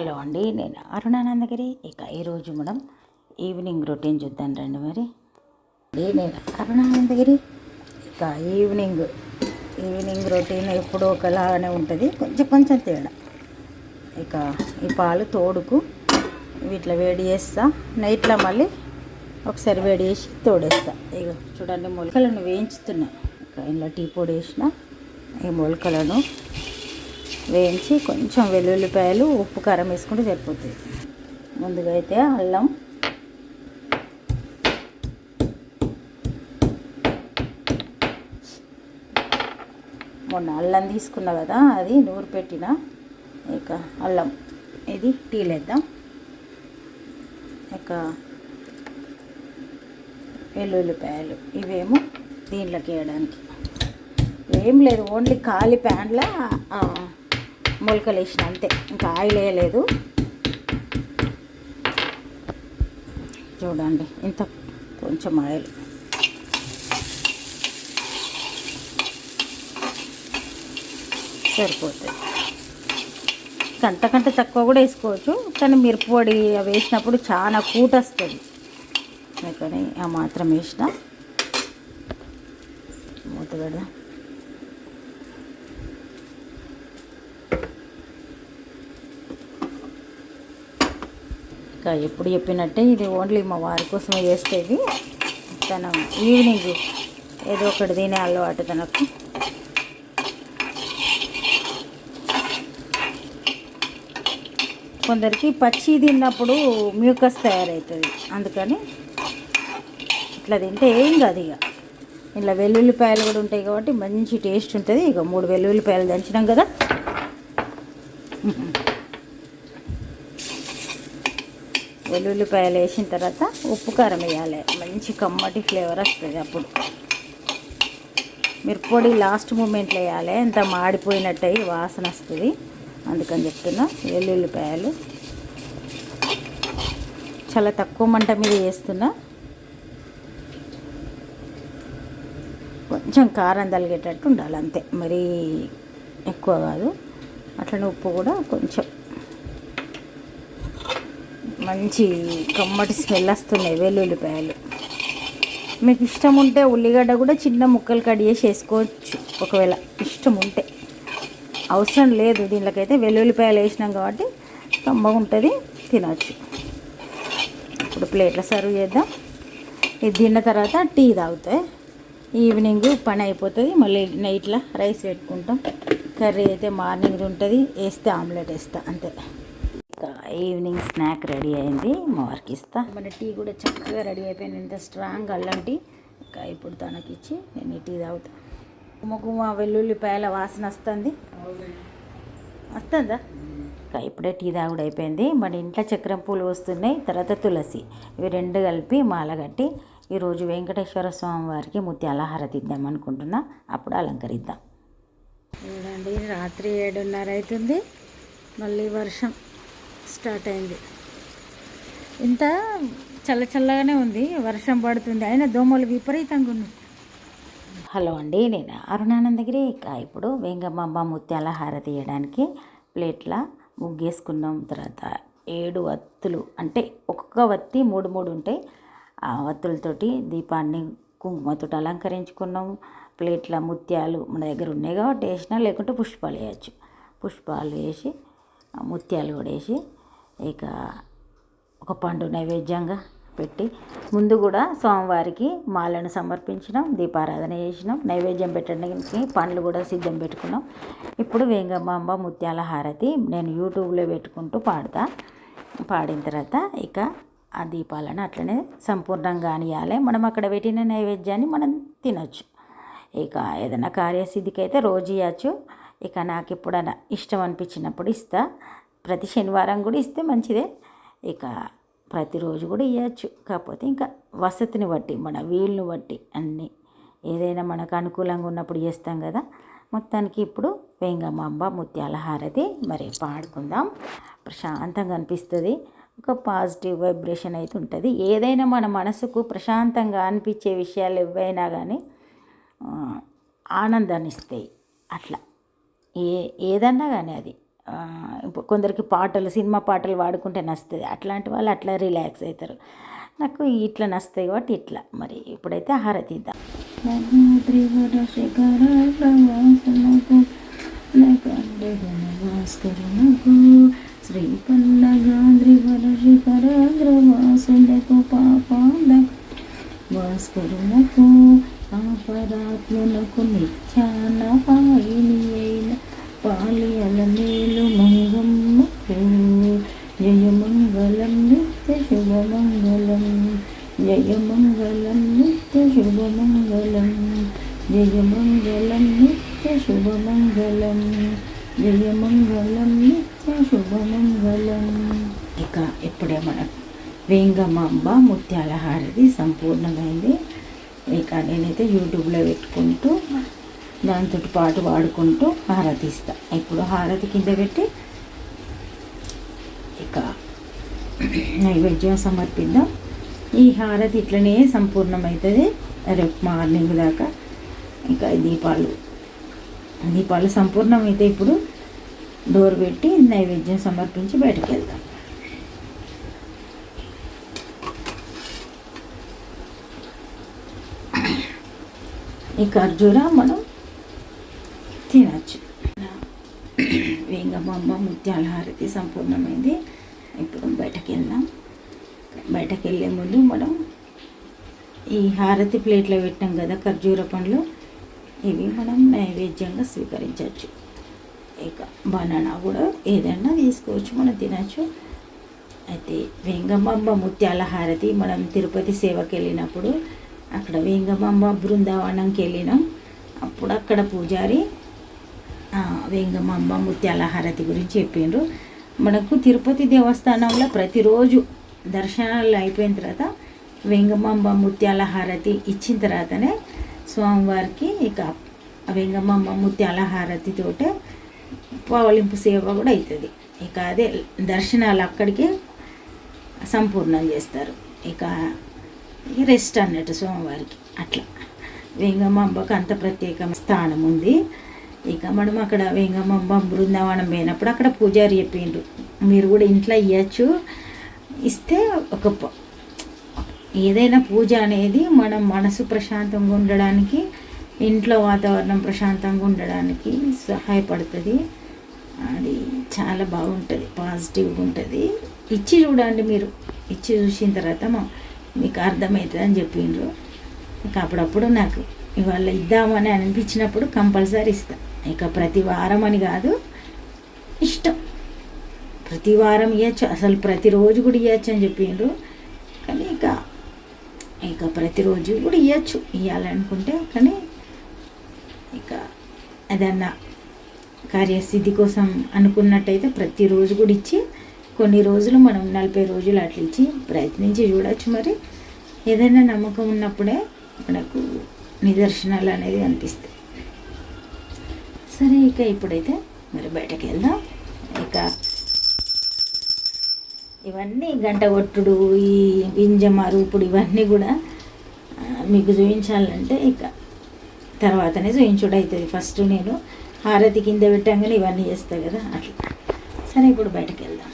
Hello అండి నేను అరుణానందగిరి. ఇక ఈరోజు మనం ఈవినింగ్ రొటీన్ చూద్దాం రండి మరి. నేను అరుణానందగిరి. ఇక ఈవినింగ్ ఈవినింగ్ రొటీన్ ఎప్పుడు ఒకలాగానే ఉంటుంది. కొంచెం కొంచెం తేడా. ఇక ఈ పాలు తోడుకు వీటిలో వేడి చేస్తా. నైట్లో మళ్ళీ ఒకసారి వేడి చేసి తోడేస్తా. ఇక చూడండి మొలకలను వేయించుతున్నా. ఇక ఇంట్లో టీ పొడి వేసిన. ఈ మొలకలను వేయించి కొంచెం వెల్లుల్లిపాయలు ఉప్పు కారం వేసుకుంటే సరిపోతుంది. ముందుగా అయితే అల్లం. మొన్న అల్లం తీసుకున్నా కదా అది నూరు పెట్టిన. ఇక అల్లం ఇది టీలేద్దాం ఇక వెల్లుల్లిపాయలు ఇవేమో దీంట్లోకి వేయడానికి. ఏం లేదు ఓన్లీ ఖాళీ ప్యాన్లో మొలకలు వేసిన అంతే. ఇంకా ఆయిల్ వేయలేదు. చూడండి ఇంత కొంచెం ఆయిల్. సరిపోతుంది అంతకంటే తక్కువ కూడా వేసుకోవచ్చు కానీ మిరపు పొడి అవి వేసినప్పుడు చాలా కూట వస్తుంది అందుకని ఆ మాత్రం వేసిన. మూత పెడదాం. ఇంకా ఎప్పుడు చెప్పినట్టే ఇది ఓన్లీ మా వారి కోసమే చేస్తేది తను ఈవినింగ్ ఏదో ఒకటి తినే అలవాటు తనకు. కొందరికి పచ్చి తిన్నప్పుడు మ్యూకస్ తయారవుతుంది అందుకని ఇట్లా తింటే ఏం కాదు ఇక ఇలా వెల్లుల్లిపాయలు కూడా ఉంటాయి కాబట్టి మంచి టేస్ట్ ఉంటుంది. ఇక మూడు వెల్లుల్లిపాయలు దంచినాం కదా. వెల్లుల్లిపాయలు వేసిన తర్వాత ఉప్పు కారం వేయాలి. మంచి కమ్మటి ఫ్లేవర్ వస్తుంది అప్పుడు. మిరప్పొడి లాస్ట్ మూమెంట్లో వేయాలి. ఎంత మాడిపోయినట్టు వాసన వస్తుంది. అందుకని చెప్తున్నా వెల్లుల్లిపాయలు. చాలా తక్కువ మంట మీద వేస్తున్నా. కొంచెం కారం తలిగేటట్టు ఉండాలి అంతే. మరీ ఎక్కువ కాదు. అట్లనే ఉప్పు కూడా కొంచెం మంచి కమ్మటి స్మెల్ వస్తున్నాయి వెల్లుల్లిపాయలు మీకు ఇష్టం ఉంటే ఉల్లిగడ్డ కూడా చిన్న ముక్కలు కట్ చేసి వేసుకోవచ్చు. ఒకవేళ ఇష్టం ఉంటే. అవసరం లేదు దీనిలోకైతే వెల్లుల్లిపాయలు వేసినాం కాబట్టి కమ్మగా ఉంటుంది తినవచ్చు ఇప్పుడు ప్లేట్లో సర్వ్ చేద్దాం. ఇది తిన్న తర్వాత టీ తాగుతాయి ఈవినింగ్ పని అయిపోతుంది మళ్ళీ నైట్లో రైస్ పెట్టుకుంటాం. కర్రీ అయితే మార్నింగ్ ఉంటుంది వేస్తే ఆమ్లెట్ వేస్తా అంతే. ఈవినింగ్ స్నాక్ రెడీ అయింది మా వారికి ఇస్తా. మన టీ కూడా చక్కగా రెడీ అయిపోయింది. ఎంత స్ట్రాంగ్ అల్లం టీ. ఇంకా ఇప్పుడు తనకి ఇచ్చి నేను ఈ టీ తాగుతా. గుమ గుమ వెల్లుల్లిపాయల వాసన వస్తుంది. వస్తుందా? ఇంకా ఇప్పుడే టీ తాగుడు అయిపోయింది. మన ఇంట్లో చక్రం పూలు వస్తున్నాయి తర్వాత తులసి. ఇవి రెండు కలిపి మాల కట్టి ఈరోజు వెంకటేశ్వర స్వామి వారికి ముత్యాల హారతి ఇద్దాం అనుకుంటున్నా. అప్పుడు అలంకరిద్దాం. చూడండి రాత్రి ఏడున్నర అవుతుంది. మళ్ళీ వర్షం. స్టార్ట్ అయింది. ఇంత చల్ల చల్లగానే ఉంది వర్షం పడుతుంది అయినా దోమలు విపరీతంగా ఉన్నాయి. హలో అండి నేను అరుణానందగిరి. ఇక ఇప్పుడు వెంగమ్మ ముత్యాల హారతి తీయడానికి ప్లేట్ల ముగ్గేసుకున్నాం. తర్వాత ఏడు వత్తులు అంటే ఒక్కొక్క వత్తి మూడు మూడు ఉంటాయి. ఆ వత్తులతోటి దీపాన్ని కుంకుమతోటి అలంకరించుకున్నాం. ప్లేట్ల ముత్యాలు మన దగ్గర ఉన్నాయి కాబట్టి వేసినా లేకుంటే పుష్పాలు వేయచ్చు. పుష్పాలు వేసి ఆ ముత్యాలు కూడా వేసి ఇక ఒక పండు నైవేద్యంగా పెట్టి ముందు కూడా స్వామివారికి మాలను సమర్పించినాం దీపారాధన చేసినాం నైవేద్యం పెట్టడానికి పండ్లు కూడా సిద్ధం పెట్టుకున్నాం. ఇప్పుడు వేంగమ్మ ముత్యాల హారతి నేను యూట్యూబ్లో పెట్టుకుంటూ పాడతా. పాడిన తర్వాత ఇక ఆ దీపాలను అట్లనే సంపూర్ణంగా అనియాలి. మనం అక్కడ పెట్టిన నైవేద్యాన్ని మనం తినొచ్చు. ఇక ఏదైనా కార్యసిద్ధికి అయితే రోజు ఇవ్వచ్చు ఇక నాకు ఎప్పుడైనా ఇష్టం అనిపించినప్పుడు ఇస్తా. ప్రతి శనివారం కూడా ఇస్తే మంచిదే. ఇక ప్రతిరోజు కూడా ఇవ్వచ్చు కాకపోతే ఇంకా వసతిని బట్టి మన వీలుని బట్టి అన్నీ ఏదైనా మనకు అనుకూలంగా ఉన్నప్పుడు చేస్తాం కదా. మొత్తానికి ఇప్పుడు వేంగమాంబ ముత్యాల హారతి మరి పాడుకుందాం. ప్రశాంతంగా అనిపిస్తుంది. ఒక పాజిటివ్ వైబ్రేషన్ అయితే ఉంటుంది. ఏదైనా మన మనసుకు ప్రశాంతంగా అనిపించే విషయాలు ఏవైనా కానీ ఆనందాన్ని ఇస్తాయి. అట్లా. ఏ ఏదన్నా కానీ అది. కొందరికి పాటలు సినిమా పాటలు పాడుకుంటే నచ్చుతుంది అట్లాంటి వాళ్ళు అట్లా రిలాక్స్ అవుతారు నాకు ఇట్లా నస్తాయి కాబట్టి ఇట్లా మరి ఇప్పుడైతే హారతి ఇద్దాం త్రివర శిఖరాలకు భాస్కరునకు శ్రీ పల్లగాంధ్రివర శిఖరాగ్రవాసులకు పాపాలకు భాస్కరునకు పాపరాత్ములకు నిత్యాన పాయిని అయిన పాలియల మేలు మంగమ్మకు జయమంగళం నిత్య శుభమంగళం జయమంగళం నిత్య శుభమంగళం జయమంగళం నిత్య శుభమంగళం జయమంగళం నిత్య శుభమంగళం ఇక ఇప్పుడే మనకు వేంగమాంబ ముత్యాల హారతి సంపూర్ణమైంది. ఇక నేనైతే యూట్యూబ్లో పెట్టుకుంటూ దాంతో పాటు వాడుకుంటూ హారతి ఇస్తా ఇప్పుడు హారతి కింద పెట్టి ఇక నైవేద్యం సమర్పిద్దాం. ఈ హారతి ఇట్లనే సంపూర్ణమవుతుంది. రేపు మార్నింగ్ దాకా ఇంకా దీపాలు దీపాలు సంపూర్ణమైతే ఇప్పుడు డోర్ పెట్టి నైవేద్యం సమర్పించి బయటకు వెళ్దాం ఈ ఖర్జూర మనం తినచ్చు. వేంగమాంబ ముత్యాల హారతి సంపూర్ణమైంది. ఇప్పుడు బయటకు వెళ్దాం. బయటకు వెళ్ళే ముందు మనం ఈ హారతి ప్లేట్లో పెట్టాం కదా ఖర్జూర పండ్లు ఇవి మనం నైవేద్యంగా స్వీకరించవచ్చు. ఇక బనానా కూడా ఏదైనా తీసుకోవచ్చు మనం తినచ్చు. అయితే వేంగమాంబ ముత్యాల హారతి మనం తిరుపతి సేవకి వెళ్ళినప్పుడు అక్కడ వేంగమాంబ బృందావనంకి వెళ్ళినాం. అప్పుడు అక్కడ పూజారి వెంగమంబ వేంగమాంబ ముత్యాల హారతి గురించి చెప్పిండ్రు మనకు తిరుపతి దేవస్థానంలో ప్రతిరోజు దర్శనాలు అయిపోయిన తర్వాత వెంగమాంబ ముత్యాల హారతి ఇచ్చిన తర్వాతనే స్వామివారికి ఇక వెంగమాంబ ముత్యాల హారతితోటే పవలింపు సేవ కూడా అవుతుంది. ఇక అదే దర్శనాలు అక్కడికే సంపూర్ణం చేస్తారు. ఇక రెస్ట్ అన్నట్టు సోమవారికి అట్లా. వేంగమాంబకు అంత ప్రత్యేక స్థానం ఉంది. ఇక మనం అక్కడ వెంగమ్మ బృందావనం పోయినప్పుడు అక్కడ పూజారి చెప్పిండ్రు. మీరు కూడా ఇంట్లో ఇవ్వచ్చు ఇస్తే ఒక ప- ఏదైనా పూజ అనేది మనం మనసు ప్రశాంతంగా ఉండడానికి ఇంట్లో వాతావరణం ప్రశాంతంగా ఉండడానికి సహాయపడుతుంది. అది చాలా బాగుంటుంది పాజిటివ్గా ఉంటుంది. ఇచ్చి చూడండి మీరు. ఇచ్చి చూసిన తర్వాత మా మీకు అర్థమవుతుంది అని చెప్పిండ్రు. ఇంకా అప్పుడప్పుడు నాకు ఇవాళ ఇద్దామని అనిపించినప్పుడు కంపల్సరీ ఇస్తాను ఇక ప్రతి వారం అని కాదు ఇష్టం. ప్రతి వారం ఇవ్వచ్చు అసలు ప్రతిరోజు కూడా ఇవ్వచ్చు అని చెప్పిండ్రు కానీ ఇక ఇక ప్రతిరోజు కూడా ఇవ్వచ్చు ఇవ్వాలనుకుంటే కానీ ఇక ఏదన్నా కార్యసిద్ధి కోసం అనుకున్నట్టయితే ప్రతిరోజు కూడా ఇచ్చి కొన్ని రోజులు మనం నలభై రోజులు అట్లా ఇచ్చి ప్రయత్నించి చూడవచ్చు మరి. ఏదైనా నమ్మకం ఉన్నప్పుడే మనకు నిదర్శనాలు అనేది అనిపిస్తాయి సరే ఇక ఇప్పుడైతే మరి బయటకు వెళ్దాం. ఇక ఇవన్నీ గంట ఒట్టుడు ఈ గింజ మరుపుడు ఇవన్నీ కూడా మీకు చూపించాలంటే ఇక తర్వాతనే చూపించుడు అవుతుంది ఫస్ట్ నేను హారతి కింద పెట్టాగానే ఇవన్నీ చేస్తాను కదా అట్లా. సరే ఇప్పుడు బయటకు వెళ్దాం.